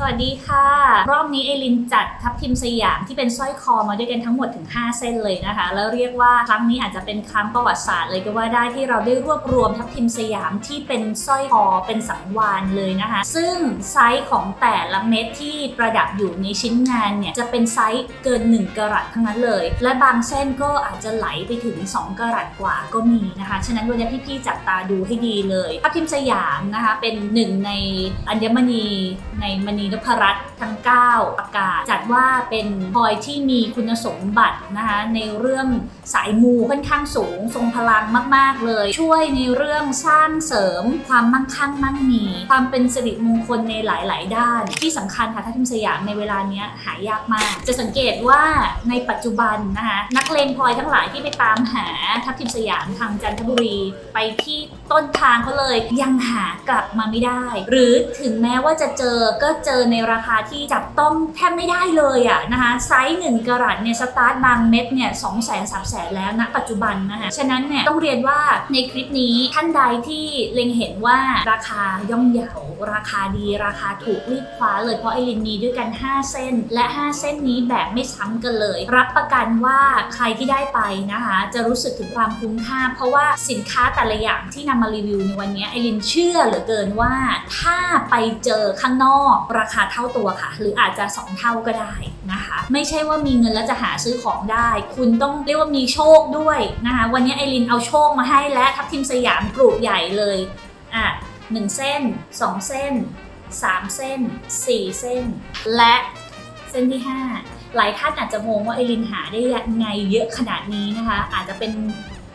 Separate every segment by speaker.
Speaker 1: สวัสดีค่ะ รอบนี้เอลินจัดทับทิมสยามที่เป็นสร้อยคอมาด้วยกันทั้งหมดถึง 5 เส้นเลยนะคะ แล้วเรียกว่าครั้งนี้อาจจะเป็นครั้งประวัติศาสตร์เลยก็ว่าได้ที่เราได้รวบรวมทับทิมสยามที่เป็นสร้อยคอเป็นสังวานเลยนะคะซึ่งไซส์ของแต่ละเม็ดที่ประดับอยู่ในชิ้นงานเนี่ยจะเป็นไซส์เกิน 1กรัตทั้งนั้นเลย และบางเส้นก็อาจจะไหลไปถึง 2กรัตกว่าก็มีนะคะ ฉะนั้นวันนี้พี่ๆจับตาดูให้ดีเลยทับทิมสยามนะคะเป็นหนึ่งในอัญมณีในมณีนพรัตน์ทั้ง9ประกาศ จัดว่าเป็นพลอยที่มีคุณสมบัตินะคะในเรื่องสายมูค่อนข้างสูง ทรงพลังมาก ๆเลย ช่วยในเรื่องสร้างเสริมความมั่งคั่งมั่งมีความเป็นสิริมงคลในหลายๆ ด้าน ที่สำคัญค่ะท่านทิมสยามในเวลานี้หายากมาก จะสังเกตว่าในปัจจุบันนะคะนักเลงพลอยทั้งหลายที่ไปตามหาทัพทิมสยามทางจันทบุรีไปที่ต้นทางเขาเลยยังหากลับมาไม่ได้ หรือถึงแม้ว่าจะเจอก็เจอในราคาที่จับต้องแทบไม่ได้เลยอะนะคะไซส์หนึ่งกรัตเนี่ยสตาร์ทบางเม็ดเนี่ยสองแสนสามแสนแล้วณนะปัจจุบันนะคะฉะนั้นเนี่ยต้องเรียนว่าในคลิปนี้ท่านใดที่เล็งเห็นว่าราคาย่อมเยาราคาดีราคาถูกรีบคว้าเลยเพราะไอรินมีด้วยกัน 5 เส้น และ 5 เส้นนี้แบบไม่ซ้ำกันเลย รับประกันว่าใครที่ได้ไปนะคะจะรู้สึกถึงความคุ้มค่า เพราะว่าสินค้าแต่ละอย่างที่นำมารีวิวในวันนี้ไอรินเชื่อเหลือเกินว่า ถ้าไปเจอข้างนอกราคาเท่าตัวค่ะ หรืออาจจะ2เท่าก็ได้นะคะไม่ใช่ว่ามีเงินแล้วจะหาซื้อของได้ คุณต้องเรียกว่ามีโชคด้วยนะคะวันนี้ไอรินเอาโชคมาให้และทัพทิมสยามกลุ่ใหญ่เลยอ่ะหนึ่งเส้น2เส้น3เส้น4เส้นและเส้นที่ 5 หลายท่านอาจจะงงว่าไอรินหาได้ยังไงเยอะขนาดนี้นะคะ อาจจะเป็น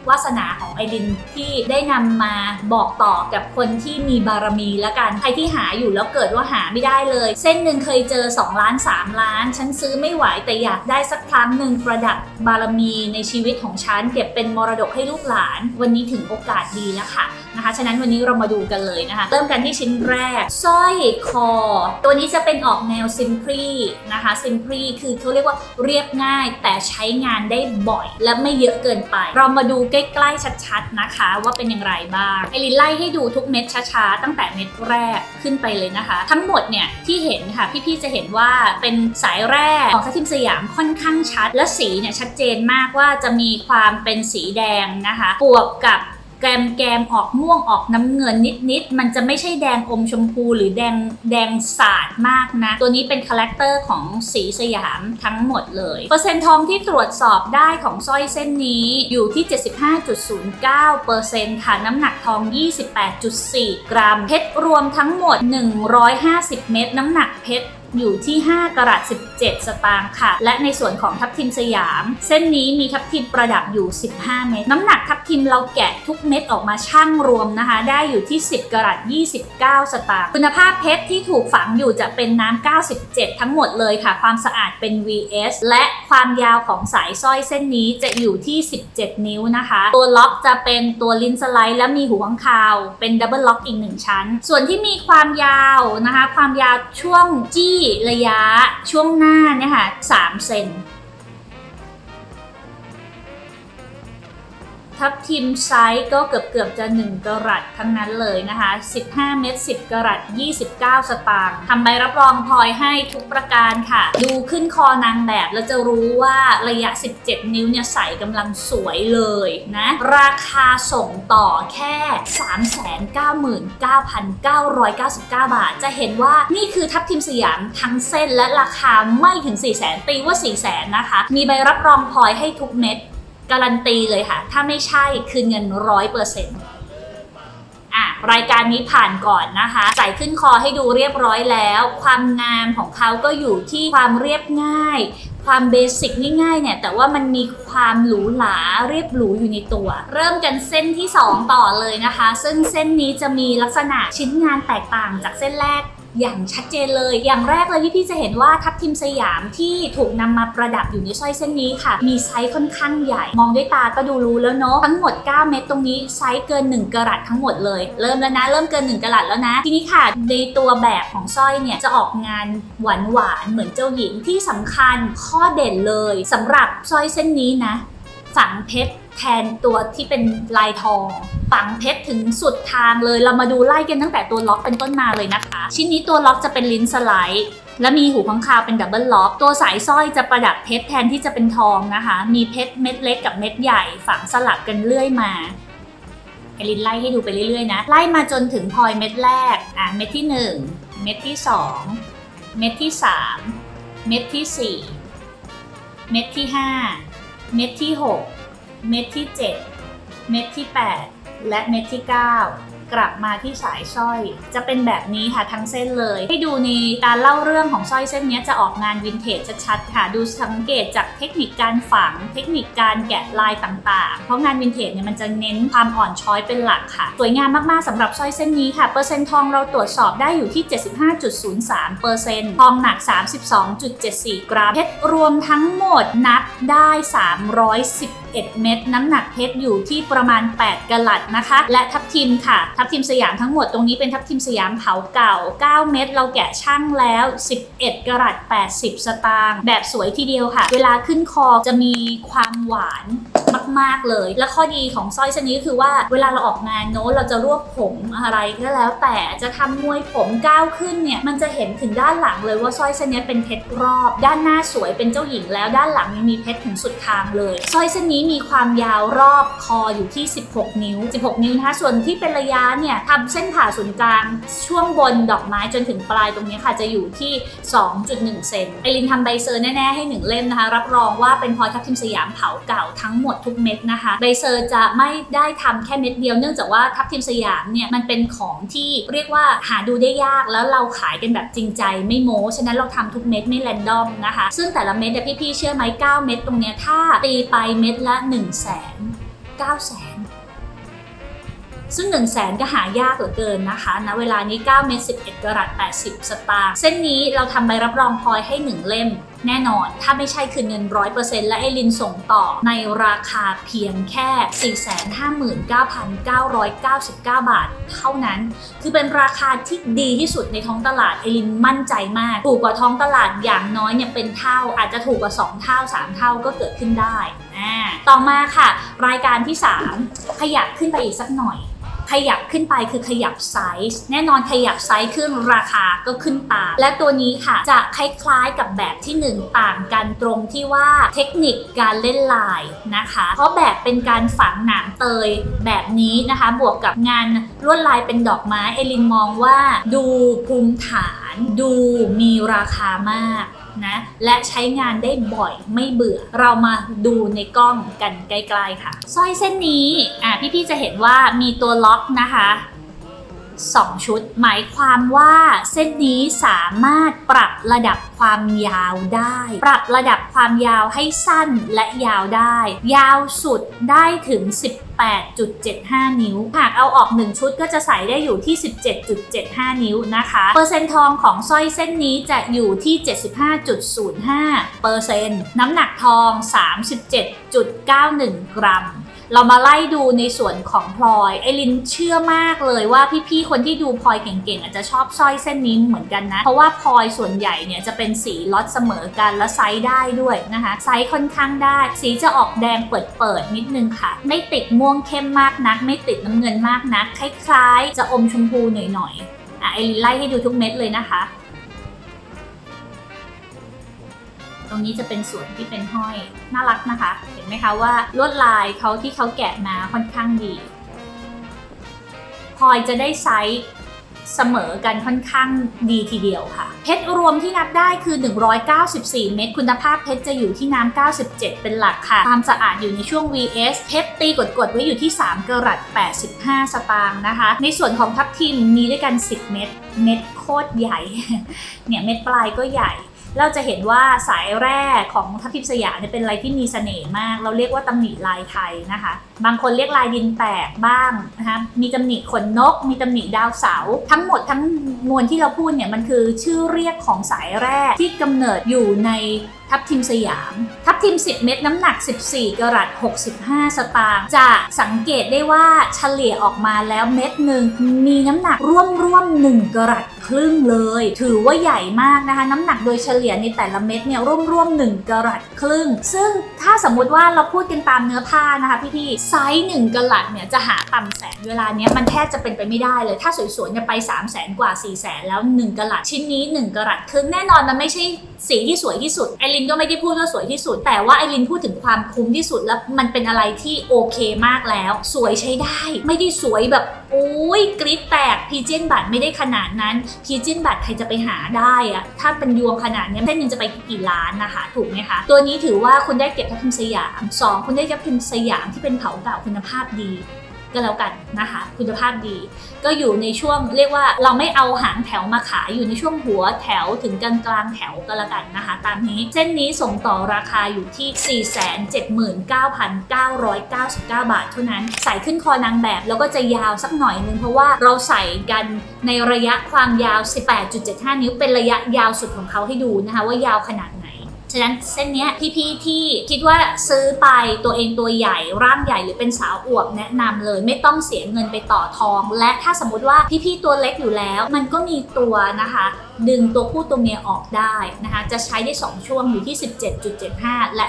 Speaker 1: วาสนาของไอรินที่ได้นำมาบอกต่อกับคนที่มีบารมีและกัน ใครที่หาอยู่แล้วเกิดว่าหาไม่ได้เลย เส้นหนึ่งเคยเจอ2ล้าน3 ล้าน ฉันซื้อไม่ไหวแต่อยากได้สักครั้งหนึ่งประดับบารมีในชีวิตของฉันเก็บเป็นมรดกให้ลูกหลานวันนี้ถึงโอกาสดีแล้วค่ะนะคะ ฉะนั้นวันนี้เรามาดูกันเลยนะคะ เริ่มกันที่ชิ้นแรก สร้อยคอ ตัวนี้จะเป็นออกแนวซิมพลีนะคะ ซิมพลีคือเขาเรียกว่าเรียบง่าย แต่ใช้งานได้บ่อย และไม่เยอะเกินไป เรามาดูใกล้ๆชัดๆนะคะว่าเป็นอย่างไรบ้าง ไอรินไล่ให้ดูทุกเม็ดช้าๆ ตั้งแต่เม็ดแรกขึ้นไปเลยนะคะ ทั้งหมดเนี่ยที่เห็นค่ะ พี่ๆจะเห็นว่าเป็นสายแรกของสัทิมสยามค่อนข้างชัด และสีเนี่ยชัดเจนมากว่าจะมีความเป็นสีแดงนะคะบวกกับแกมแกมออกม่วงออกน้ำเงินนิดๆ มันจะไม่ใช่แดงอมชมพูหรือแดงแดงสาดมากนะ ตัวนี้เป็นคาแรคเตอร์ของสีสยามทั้งหมดเลย เปอร์เซ็นต์ทองที่ตรวจสอบได้ของสร้อยเส้นนี้อยู่ที่ 75.09%ค่ะ น้ำหนักทอง 28.4 กรัม เพชรรวมทั้งหมด 150 เม็ด น้ำหนักเพชรอยู่ที่ 5กรัต17สตางค์ค่ะ และในส่วนของทับทิมสยาม เส้นนี้มีทับทิมประดับอยู่ 15 เม็ดน้ำหนักทับทิมเราแกะทุกเม็ดออกมาช่างรวมนะคะได้อยู่ที่ 10กรัต29สตางค์คุณภาพเพชรที่ถูกฝังอยู่จะเป็นน้ำ97 ทั้งหมดเลยค่ะ ความสะอาดเป็น VS และความยาวของสายสร้อยเส้นนี้จะอยู่ที่ 17 นิ้วนะคะ ตัวล็อกจะเป็นตัวลินสไลด์ และมีหูข้างคาว เป็นดับเบิลล็อกอีกหนึ่งชั้น ส่วนที่มีความยาวนะคะ ความยาวช่วงจี้ระยะช่วงหน้าเนี่ยค่ะ3เซนทับทิมไซส์ก็เกือบเกือบจะ 1 กรัตทั้งนั้นเลยนะคะ 15 เม็ด10 กรัต29 สตางค์ทำใบรับรองพลอยให้ทุกประการค่ะ ดูขึ้นคอนางแบบแล้วจะรู้ว่าระยะ 17 นิ้วเนี่ยใส่กำลังสวยเลยนะราคาส่งต่อแค่ 399,999 บาท จะเห็นว่านี่คือทับทิมสยามทั้งเส้นและราคาไม่ถึง 4 0 0 0 0ตีว่า4 0 0 0 0นะคะ มีใบรับรองพลอยให้ทุกเม็ดการันตีเลยค่ะ ถ้าไม่ใช่คืนเงินร้อยเปอร์เซ็นต์อ่ะรายการนี้ผ่านก่อนนะคะ ใส่ขึ้นคอให้ดูเรียบร้อยแล้ว ความงามของเขาก็อยู่ที่ความเรียบง่าย ความเบสิกง่ายๆเนี่ย แต่ว่ามันมีความหรูหราเรียบหรูอยู่ในตัว เริ่มกันเส้นที่ 2 ต่อเลยนะคะ ซึ่งเส้นนี้จะมีลักษณะชิ้นงานแตกต่างจากเส้นแรกอย่างชัดเจนเลย อย่างแรกเลยที่พี่จะเห็นว่าทับทิมสยามที่ถูกนำมาประดับอยู่ในสร้อยเส้นนี้ค่ะ มีไซส์ค่อนข้างใหญ่ มองด้วยตาก็ดูรู้แล้วเนาะ ทั้งหมด 9 เม็ดตรงนี้ไซส์เกิน 1กะรัตทั้งหมดเลย เริ่มแล้วนะ เริ่มเกิน 1กะรัตแล้วนะ ทีนี้ค่ะ ในตัวแบบของสร้อยเนี่ย จะออกงานหวานหวานเหมือนเจ้าหญิงที่สำคัญ ข้อเด่นเลย สำหรับสร้อยเส้นนี้นะ ฝังเพชรแทนตัวที่เป็นลายทองฝังเพชรถึงสุดทางเลย เรามาดูไล่กันตั้งแต่ตัว ล็อกเป็นต้นมาเลยนะคะ ชิ้นนี้ตัวล็อกจะเป็นลิ้นสไลด์ และมีหูขังคาวเป็นดับเบิลล็อกตัวสายสร้อยจะประดับเพชรแทนที่จะเป็นทองนะคะ มีเพชรเม็ดเล็กกับเม็ดใหญ่ฝังสลับกันเรื่อยมาเอลินไล่ให้ดูไปเรื่อยๆนะไล่มาจนถึงพลอยเม็ดแรกอ่ะเม็ดที่1เม็ดที่2เม็ดที่3เม็ดที่4เม็ดที่5 เม็ดที่6เม็ดที่ 7 เม็ดที่ 8 และเม็ดที่ 9กลับมาที่สายสร้อย จะเป็นแบบนี้ค่ะทั้งเส้นเลย ให้ดูในการเล่าเรื่องของสร้อยเส้นนี้จะออกงานวินเทจชัดๆค่ะ ดูสังเกตจากเทคนิคการฝังเทคนิคการแกะลายต่างๆ เพราะงานวินเทจเนี่ยมันจะเน้นความอ่อนช้อยเป็นหลักค่ะ สวยงามมากๆสำหรับสร้อยเส้นนี้ค่ะ เปอร์เซ็นต์ทองเราตรวจสอบได้อยู่ที่ 75.03เปอร์เซ็นต์ทองหนัก 32.74 กรัมเพชรรวมทั้งหมดนับได้ 3 1 1 เม็ดน้ำหนักเพชรอยู่ที่ประมาณ 8กะลัดนะคะ และทับทิมค่ะทับทิมสยาม ทั้งหมดตรงนี้เป็นทับทิมสยามเผาเก่า 9 เม็ดเราแกะช่างแล้ว 11 กรัต 80 สตางค์ แบบสวยทีเดียวค่ะ เวลาขึ้นคอจะมีความหวานมากๆเลย และข้อดีของสร้อยชนิดคือว่า เวลาเราออกงานโน้ตเราจะรวบผมอะไรก็แล้วแต่จะทำมวยผมก้าวขึ้นเนี่ยมันจะเห็นถึงด้านหลังเลย ว่าสร้อยชนนี้เป็นเพชรรอบ ด้านหน้าสวยเป็นเจ้าหญิงแล้วด้านหลังยังมีเพชรถึงสุดทางเลยสร้อยชนนี้มีความยาวรอบคออยู่ที่ 16 นิ้ว 16 นิ้วนะคะส่วนที่เป็นระยะาเนี่ยทำเส้นผ่าศูนย์กลางช่วงบนดอกไม้จนถึงปลายตรงนี้ค่ะจะอยู่ที่ 2.1 เซนไอรินทำใบเซอร์แน่ๆให้1เล่มนะคะรับรองว่าเป็นพลอทับทิมสยามเผาเก่าทั้งหมดทุกเม็ดนะคะใบเซอร์จะไม่ได้ทำแค่เม็ดเดียวเนื่องจากว่าทับทิมสยามเนี่ยมันเป็นของที่เรียกว่าหาดูได้ยาก แล้วเราขายกันแบบจริงใจไม่โม้ฉะนั้นเราทำทุกเม็ดไม่แรนดอมนะคะ ซึ่งแต่ละเม็ดเนี่ยพี่ๆเชื่อไหม9เม็ดตรงนี้ถ้าตีไปเม็ดละ1 0 0 0 0 0 9 0 0 0 0ซึ่ง1 0 0 0 0แสนก็หายากเหลือเกินนะคะ ณ เวลานี้ 9 เม็ด11 กรัต80 สตางค์เส้นนี้เราทำใบรับรองพลอยให้ 1 เล่มแน่นอน ถ้าไม่ใช่คืนเงิน100%และไอรินส่งต่อในราคาเพียงแค่ 459,999 บาทเท่านั้น คือเป็นราคาที่ดีที่สุดในท้องตลาดไอรินมั่นใจมาก ถูกกว่าท้องตลาดอย่างน้อยเนี่ยเป็นเท่า อาจจะถูกกว่า 2 เท่า 3 เท่าก็เกิดขึ้นได้ต่อมาค่ะ รายการที่ 3 ขยับขึ้นไปอีกสักหน่อยขยับขึ้นไปคือขยับไซส์ แน่นอนขยับไซส์ขึ้นราคาก็ขึ้นตาม และตัวนี้ค่ะ จะคล้ายๆกับแบบที่ 1 ต่างกันตรงที่ว่าเทคนิคการเล่นลายนะคะเพราะแบบเป็นการฝังหนามเตยแบบนี้นะคะ บวกกับงานลวดลายเป็นดอกไม้เอลินมองว่าดูภูมิฐาน ดูมีราคามากนะและใช้งานได้บ่อยไม่เบื่อ เรามาดูในกล้องกันใกล้ ๆ ค่ะสร้อยเส้นนี้อ่ะพี่ ๆ จะเห็นว่ามีตัวล็อกนะคะ2 ชุด หมายความว่าเส้นนี้สามารถปรับระดับความยาวได้ ปรับระดับความยาวให้สั้นและยาวได้ ยาวสุดได้ถึง 18.75 นิ้ว หากเอาออก 1 ชุดก็จะใส่ได้อยู่ที่ 17.75 นิ้วนะคะ เปอร์เซ็นต์ทองของสร้อยเส้นนี้จะอยู่ที่ 75.05เปอร์เซ็นต์น้ำหนักทอง 37.91 กรัมเรามาไล่ดูในส่วนของพลอยไอลินเชื่อมากเลยว่าพี่ๆ คนที่ดูพลอยเก่งๆ อาจจะชอบสร้อยเส้นนี้เหมือนกันนะ เพราะว่าพลอยส่วนใหญ่เนี่ยจะเป็นสีล็อตเสมอกัน และไซส์ได้ด้วยนะคะ ไซส์ค่อนข้างได้ สีจะออกแดงเปิดๆ นิดนึงค่ะ ไม่ติดม่วงเข้มมากนัก ไม่ติดน้ำเงินมากนัก คล้ายๆ จะอมชมพูหน่อยๆอ่ะไอลินไล่ให้ดูทุกเม็ดเลยนะคะรงนี้จะเป็นส่วนที่เป็นห้อยน่ารักนะคะเห็นไหมคะว่าลวดลายเขาที่เขาแกะมาค่อนข้างดีพลอยจะได้ไซส์เสมอกันค่อนข้างดีทีเดียวค่ะ เพชรรวมที่นับได้คือ 194 เม็ดคุณภาพเพชรจะอยู่ที่น้ำ97 เป็นหลักค่ะความสะอาดอยู่ในช่วง VS เพชรตีกดๆไว้อยู่ที่ 3 กรัต85สตางค์นะคะ ในส่วนของทับทิมมีด้วยกัน 10 เม็ดเม็ดโคตรใหญ่เนี่ยเม็ดปลายก็ใหญ่เราจะเห็นว่าสายแรกของทัพทิมสยามเนี่ยเป็นอะไรที่มีเสน่ห์มาก เราเรียกว่าตำหนิลายไทยนะคะ บางคนเรียกลายดินแตกบ้างนะคะมีตำหนิขนนกมีตำหนิดาวเสา ทั้งหมดทั้งมวลที่เราพูดเนี่ยมันคือชื่อเรียกของสายแรกที่กำเนิดอยู่ในทับทิมสยามทับทิม10เม็ดน้ำหนัก 14 กรัต65สตางค์จะสังเกตได้ว่าเฉลี่ยออกมาแล้วเม็ดหนึ่งมีน้ำหนักร่วมร่วม1กรัตครึ่งเลย ถือว่าใหญ่มากนะคะน้ำหนักโดยเฉลี่ยในแต่ละเม็ดเนี่ยร่วมร่วม1กรัตครึ่ง ซึ่งถ้าสมมุติว่าเราพูดกันตามเนื้อผ้านะคะพี่ๆไซส์1กรัตเนี่ยจะหาต่ำแสนเวลาเนี้ยมันแทบจะเป็นไปไม่ได้เลยถ้าสวยๆเนี่ยไป 3 0 0แสนกว่า 4 0 0แสนแล้ว 1กรัตชิ้นนี้ 1กรัตครึ่งแน่นอนมันไม่ใช่สีที่สวยที่สุดไอรินนก็ไม่ได้พูดว่าสวยที่สุด แต่ว่าไอรินพูดถึงความคุ้มที่สุดแล้วมันเป็นอะไรที่โอเคมากแล้ว สวยใช้ได้ ไม่ได้สวยแบบโอ้ยกริดแตกพีเจนบัตรไม่ได้ขนาดนั้นพีเจนบัตรใครจะไปหาได้อะถ้าเป็นยวงขนาดนี้เส้นนึงจะไปกี่ล้านนะคะ ถูกไหมคะตัวนี้ถือว่าคุณได้เก็บทัพทิมสยาม 2คุณได้ทัพทิมสยามที่เป็นเผาเก่าคุณภาพดีก็แล้วกัน นะคะคุณภาพดีก็อยู่ในช่วงเรียกว่าเราไม่เอาหางแถวมาขายอยู่ในช่วงหัวแถวถึงกลางกลางแถวก็แล้วกันนะคะตามนี้เส้นนี้ส่งต่อราคาอยู่ที่ 479,999 บาทเท่านั้นใส่ขึ้นคอนางแบบแล้วก็จะยาวสักหน่อยนึง เพราะว่าเราใส่กันในระยะความยาว 18.75 นิ้วเป็นระยะยาวสุดของเขาให้ดูนะคะว่ายาวขนาดฉะนั้นเส้นนี้พี่ๆที่คิดว่าซื้อไปตัวเองตัวใหญ่ ร่างใหญ่หรือเป็นสาวอวบแนะนำเลย ไม่ต้องเสียเงินไปต่อทอง และถ้าสมมติว่าพี่ๆตัวเล็กอยู่แล้วมันก็มีตัวนะคะดึงตัวผู้ตัวเมียออกได้นะคะ จะใช้ได้2ช่วงอยู่ที่ 17.75 และ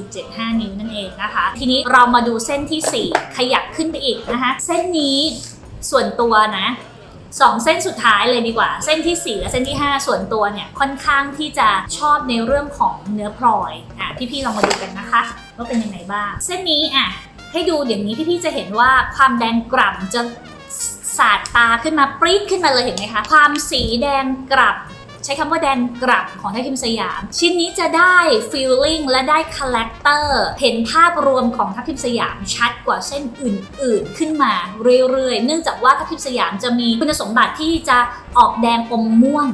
Speaker 1: 18.75 นิ้วนั่นเองนะคะ ทีนี้เรามาดูเส้นที่4ขยับขึ้นไปอีกนะคะ เส้นนี้ส่วนตัวนะสองเส้นสุดท้ายเลยดีกว่า เส้นที่4และเส้นที่ 5 ส่วนตัวเนี่ยค่อนข้างที่จะชอบในเรื่องของเนื้อพลอยอ่ะพี่ๆลองมาดูกันนะคะ ว่าเป็นยังไงบ้าง เส้นนี้อ่ะให้ดูอย่างนี้พี่ๆจะเห็นว่าความแดงกล่ำจะสาดตาขึ้นมาปรี๊ดขึ้นมาเลยเห็นไหมคะความสีแดงกล่ำใช้คำว่าแดนกลับของไทคิมสยาม ชิ้นนี้จะได้ฟีลลิ่งและได้คาแรคเตอร์เห็นภาพรวมของทัพทิมสยามชัดกว่าเส้นอื่นๆขึ้นมาเรื่อยๆเนื่องจากว่าทัพทิมสยามจะมีคุณสมบัติที่จะออกแดงอมม่วง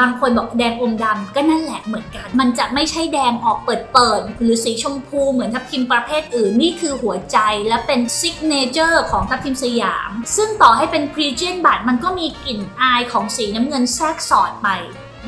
Speaker 1: บางคนบอกแดงอมดำก็นั่นแหละเหมือนกัน มันจะไม่ใช่แดงออกเปิดเปิดหรือสีชมพูเหมือนทับทิมประเภทอื่น นี่คือหัวใจและเป็นซิกเนเจอร์ของทับทิมสยาม ซึ่งต่อให้เป็นพรีเจนบัตมันก็มีกลิ่นอายของสีน้ำเงินแทรกสอดไป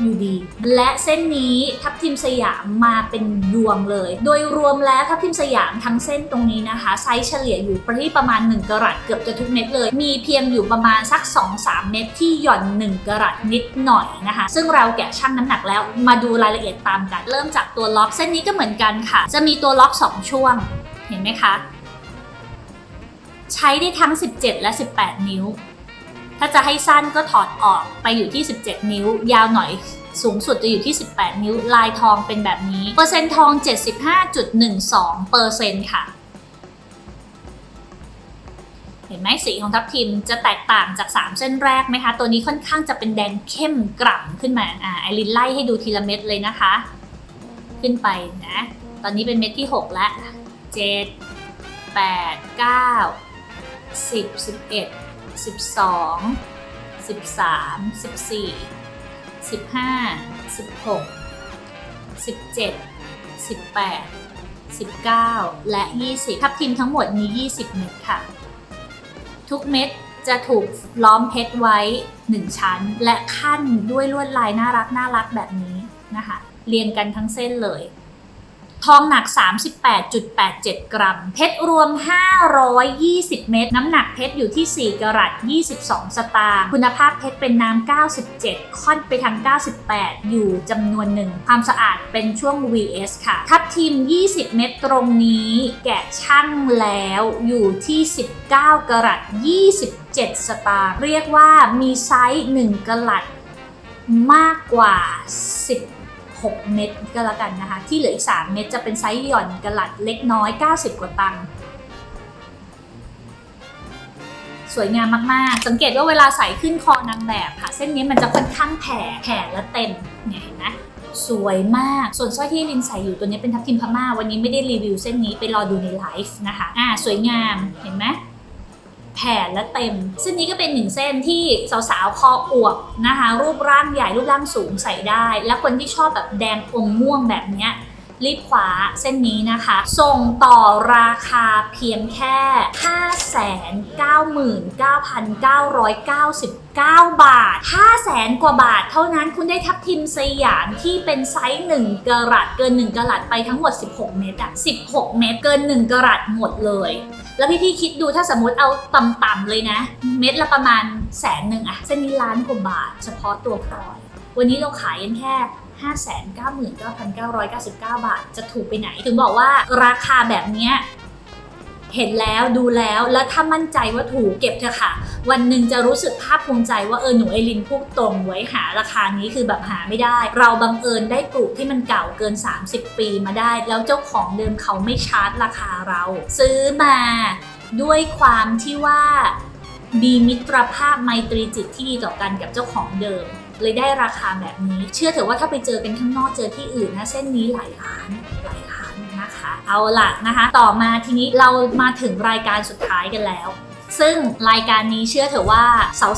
Speaker 1: อยู่ดีและเส้นนี้ทับทิมสยามมาเป็นดวงเลย โดยรวมแล้วทับทิมสยามทั้งเส้นตรงนี้นะคะไซส์เฉลี่ยอยู่ที่ประมาณ 1กรัตเกือบจะทุกเม็ดเลย มีเพียงอยู่ประมาณสัก2-3เม็ดที่หย่อน 1กรัตนิดหน่อยนะคะ ซึ่งเราแกะชั่งน้ำหนักแล้ว มาดูรายละเอียดตามกันเริ่มจากตัวล็อกเส้นนี้ก็เหมือนกันค่ะ จะมีตัวล็อก2ช่วงเห็นไหมคะใช้ได้ทั้ง 17 และ 18 นิ้วถ้าจะให้สั้นก็ถอดออกไปอยู่ที่ 17 นิ้ว ยาวหน่อยสูงสุดจะอยู่ที่ 18 นิ้ว ลายทองเป็นแบบนี้ เปอร์เซ็นต์ทอง 75.12 เปอร์เซ็นต์ค่ะ เห็นไหมสีของทับทิมจะแตกต่างจาก 3 เส้นแรกไหมคะ ตัวนี้ค่อนข้างจะเป็นแดงเข้มกล่ำขึ้นมา อ่าไอรินไล่ให้ดูทีละเม็ดเลยนะคะ ขึ้นไปนะ ตอนนี้เป็นเม็ดที่ 6 แล้ว7 8 9 10 11 12 13 14 15 16 17 18 19 และ 20ทับทิมทั้งหมดมี20 เม็ดค่ะ ทุกเม็ดจะถูกล้อมเพชรไว้ 1 ชั้น และขั้นด้วยลวดลายน่ารักน่ารักแบบนี้นะคะเรียงกันทั้งเส้นเลยทองหนัก 38.87 กรัม เพชรรวม 520 เมตร น้ำหนักเพชรอยู่ที่ 4 กรัต22 สตางค์คุณภาพเพชรเป็นน้ำ97 ค่อนไปทาง 98 อยู่จำนวนหนึ่ง ความสะอาดเป็นช่วง VS ค่ะ ทับทิม20 เมตรตรงนี้แกะช่างแล้วอยู่ที่ 19 กรัต27 สตางค์เรียกว่ามีไซส์1กรัตมากกว่า 10 6เม็ดก็แล้วกันนะคะ ที่เหลืออีก3เม็ดจะเป็นไซส์หย่อนกระหลัดเล็กน้อย 90 กว่าตังค์สวยงามมากๆ สังเกตว่าเวลาใส่ขึ้นคอนางแบบค่ะ เส้นนี้มันจะค่อนข้างแผ่แผ่และเต็มเนี่ยเห็นไหมสวยมากส่วนสร้อยที่ลินใส่อยู่ตัวนี้เป็นทับทิมพม่าวันนี้ไม่ได้รีวิวเส้นนี้ไปรอดูในไลฟ์นะคะอ่าสวยงามเห็นไหมแผ่และเต็มเส้นนี้ก็เป็นหนึ่งเส้นที่สาวๆ คออวบนะคะ รูปร่างใหญ่ รูปร่างสูงใส่ได้ และคนที่ชอบแบบแดงอมม่วงแบบเนี้ยรีบขวาเส้นนี้นะคะส่งต่อราคาเพียงแค่599,999บาท5แสนกว่าบาทเท่านั้นคุณได้ทับทิมสยามที่เป็นไซส์ 1กะรัตเกิน 1กะรัตไปทั้งหมด 16 เมตรอะ16เมตรเกิน 1กะรัตหมดเลยแล้วพี่พี่คิดดูถ้าสมมติเอาต่ำๆเลยนะ เม็ดละประมาณแสนหนึ่งอะเส้นนี้ล้านกว่าบาท เฉพาะตัวพลอย วันนี้เราขายกันแค่ 5 9 9 9 9 9 บาทจะถูกไปไหน ถึงบอกว่าราคาแบบเนี้ยเห็นแล้วดูแล้วแล้วถ้ามั่นใจว่าถูกเก็บเถอะค่ะวันหนึ่งจะรู้สึกภาคภูมิใจ ว่าเออหนูไอรินพูดตรงไว้หาราคานี้คือแบบหาไม่ได้ เราบังเอิญได้ปลูกที่มันเก่าเกิน 30 ปีมาได้ แล้วเจ้าของเดิมเขาไม่ชาร์จราคาเรา ซื้อมาด้วยความที่ว่ามีมิตรภาพไมตรีจิตที่ดีต่อกันกับเจ้าของเดิมเลยได้ราคาแบบนี้ เชื่อเถอะว่าถ้าไปเจอกันข้างนอกเจอที่อื่นนะเส้นนี้หลายล้านหลายเอาล่ะนะคะต่อมาทีนี้เรามาถึงรายการสุดท้ายกันแล้ว ซึ่งรายการนี้เชื่อเถอะว่า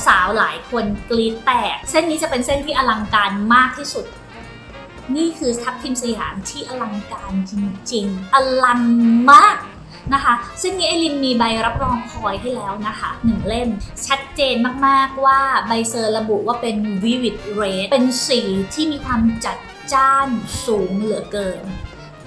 Speaker 1: สาวๆหลายคนกรี๊ดแตกเส้นนี้จะเป็นเส้นที่อลังการมากที่สุด นี่คือทัพทิมสยามที่อลังการจริงๆ อลังมากนะคะ ซึ่งนี้ไอรินมีใบรับรองลอยให้แล้วนะคะหนึ่งเล่มชัดเจนมากๆว่าใบเซอร์ระบุว่าเป็น vivid red เป็นสีที่มีความจัดจ้านสูงเหลือเกิน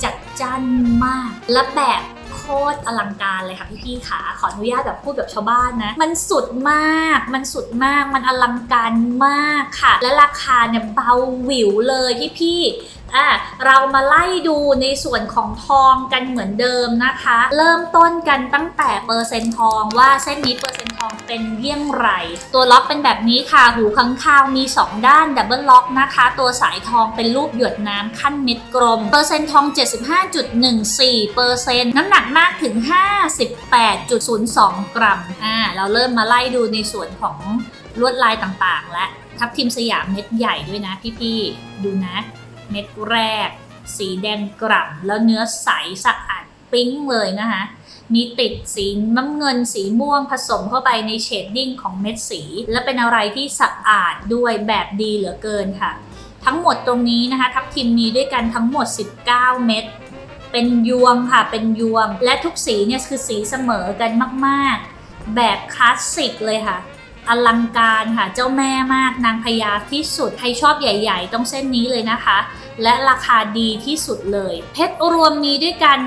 Speaker 1: จัดจ้านมาก และแบบโคตรอลังการเลยค่ะพี่ๆค่ะขออนุญาตแบบพูดแบบชาวบ้านนะ มันสุดมาก มันสุดมากมันอลังการมากค่ะ และราคาเนี่ยเบาหวิวเลยพี่ๆอ่ะเรามาไล่ดูในส่วนของทองกันเหมือนเดิมนะคะ เริ่มต้นกันตั้งแต่เปอร์เซ็นต์ทองว่าเส้นนี้เปอร์เซ็นต์ทองเป็นเยี่ยงไรตัวล็อกเป็นแบบนี้ค่ะหูข้างคาวมี 2 ด้านดับเบิลล็อกนะคะ ตัวสายทองเป็นรูปหยดน้ำขั้นเม็ดกลมเปอร์เซ็นต์ทอง 75.14เปอร์เซ็นต์น้ำหนักมากถึง 58.02 กรัมอ่าเราเริ่มมาไล่ดูในส่วนของลวดลายต่างๆ และทับทิมสยามเม็ดใหญ่ด้วยนะพี่ๆดูนะเม็ดแรก สีแดงกล่ำแล้วเนื้อใสสะอาดปิ้งเลยนะคะ มีติดสีน้ำเงินสีม่วงผสมเข้าไปในเชดดิ้งของเม็ดสี และเป็นอะไรที่สะอาดด้วยแบบดีเหลือเกินค่ะ ทั้งหมดตรงนี้นะคะทับทิมมีด้วยกันทั้งหมด 19 เม็ดเป็นยวงค่ะ เป็นยวงและทุกสีเนี่ยคือสีเสมอกันมาก ๆ แบบคลาสสิกเลยค่ะอลังการค่ะ เจ้าแม่มากนางพญาที่สุดใครชอบใหญ่ ๆ ต้องเส้นนี้เลยนะคะ และราคาดีที่สุดเลย เพชรรวมมีด้วยกัน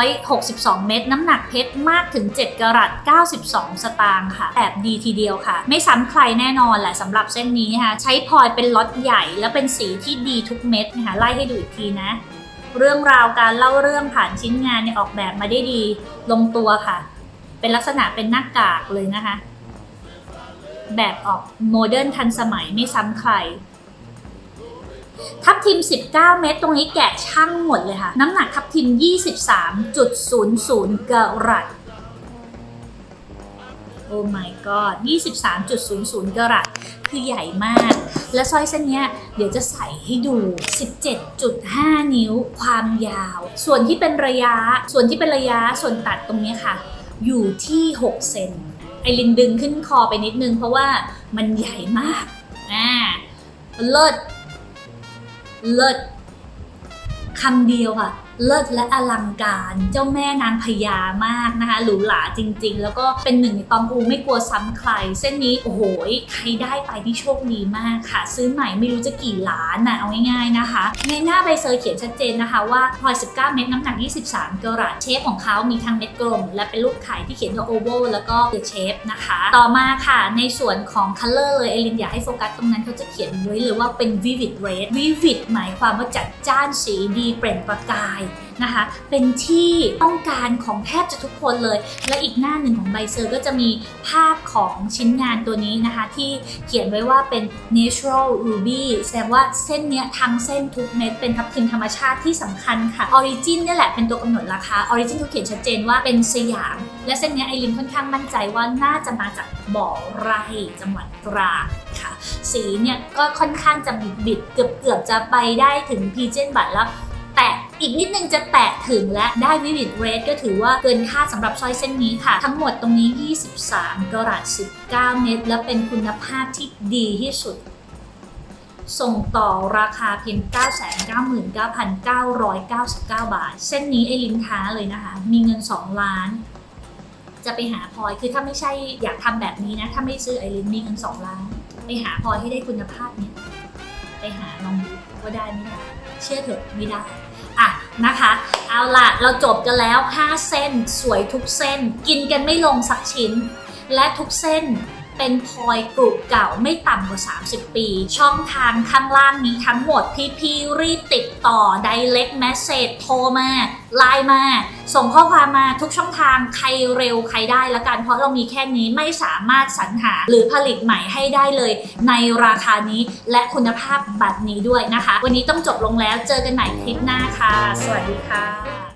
Speaker 1: 262 เม็ดน้ำหนักเพชรมากถึง 7 กรัต92 สตางค์ค่ะ แบบดีทีเดียวค่ะ ไม่ซ้ำใครแน่นอนแหละสำหรับเส้นนี้ค่ะใช้พลอยเป็นล็อตใหญ่ และเป็นสีที่ดีทุกเม็ดนะคะไล่ให้ดูอีกทีนะ เรื่องราวการเล่าเรื่องผ่านชิ้นงานเนี่ยออกแบบมาได้ดี ลงตัวค่ะ เป็นลักษณะเป็นหน้ากากเลยนะคะแบบออกโมเดิร์นทันสมัยไม่ซ้ำใคร ทับทิม 19 เมตรตรงนี้แกะช่างหมดเลยค่ะ น้ำหนักทับทิม23.00 กรัตโอ้ my god 23.00 กรัตคือใหญ่มาก และสร้อยเส้นนี้เดี๋ยวจะใส่ให้ดู 17.5 นิ้วความยาว ส่วนที่เป็นระยะ ส่วนที่เป็นระยะส่วนตัดตรงนี้ค่ะ อยู่ที่6เซนไอรินดึงขึ้นคอไปนิดนึง เพราะว่ามันใหญ่มากอ่าเลิศเลิศคำเดียวค่ะเลิศและอลังการ เจ้าแม่นางพญามากนะคะ หรูหราจริงๆ แล้วก็เป็นหนึ่งในตองอูไม่กลัวซ้ำใคร เส้นนี้โอ้โหใครได้ไปที่โชคดีมากค่ะ ซื้อใหม่ไม่รู้จะกี่ล้านนะเอาง่ายๆนะคะ ในหน้าใบเซอร์เขียนชัดเจนนะคะว่าพลอย19เม็ดน้ำหนัก 23 กรัตเชฟของเขา มีทั้งเม็ดกลมและเป็นรูปไข่ที่เขียนว่าโอเวอร์แล้วก็เดเชฟนะคะต่อมาค่ะในส่วนของคัลเลอร์เลยเอลินอยากให้โฟกัสตรงนั้นเขาจะเขียนไว้เลยว่าเป็นวิวิดเรดวิวิดหมายความว่าจัดจ้านสีดีเปล่งประกายนะคะเป็นที่ต้องการของแทบจะทุกคนเลย และอีกหน้าหนึ่งของใบเซอร์ก็จะมีภาพของชิ้นงานตัวนี้นะคะ ที่เขียนไว้ว่าเป็น natural ruby แสดงว่าเส้นเนี้ยทั้งเส้นทุกเม็ดเป็นทับทิมธรรมชาติที่สำคัญค่ะ origin นี่แหละเป็นตัวกำหนดราคา origin ทุกเขียนชัดเจนว่าเป็นสยาม และเส้นนี้ไอรินค่อนข้างมั่นใจว่าน่าจะมาจากบ่อไร่จังหวัดตราค่ะ สีเนี่ยก็ค่อนข้างจะบิดๆเกือบๆจะไปได้ถึงพีเจนบัตรแล้วอีกนิดนึงจะแตะถึงและได้วิวิดเรทก็ถือว่าเกินค่าสำหรับสร้อยเส้นนี้ค่ะ ทั้งหมดตรงนี้ 23กรัต19 เมตร และเป็นคุณภาพที่ดีที่สุด ส่งต่อราคาเพียง 999,999 บาท เส้นนี้ไอลินท้าเลยนะคะ มีเงิน 2 ล้าน จะไปหาพลอย คือถ้าไม่ใช่อยากทำแบบนี้นะ ถ้าไม่ซื้อไอลินมีเงินสองล้านไปหาพลอยให้ได้คุณภาพเนี่ยไปหาลองดูว่าได้ไม่ได้เชื่อเถอะไม่ได้อ่ะ นะคะ เอาล่ะ เราจบกันแล้ว5เส้นสวยทุกเส้น กินกันไม่ลงสักชิ้น และทุกเส้นเป็นพลอยกลุ่มเก่าไม่ต่ำกว่า 30 ปี ช่องทางข้างล่างนี้ทั้งหมดพี่ๆ รีบติดต่อ direct message โทรมาไลน์มา ส่งข้อความมาทุกช่องทางใครเร็วใครได้ละกัน เพราะเรามีแค่นี้ไม่สามารถสรรหาหรือผลิตใหม่ให้ได้เลยในราคานี้และคุณภาพบัตรนี้ด้วยนะคะ วันนี้ต้องจบลงแล้วเจอกันใหม่คลิปหน้าค่ะ สวัสดีค่ะ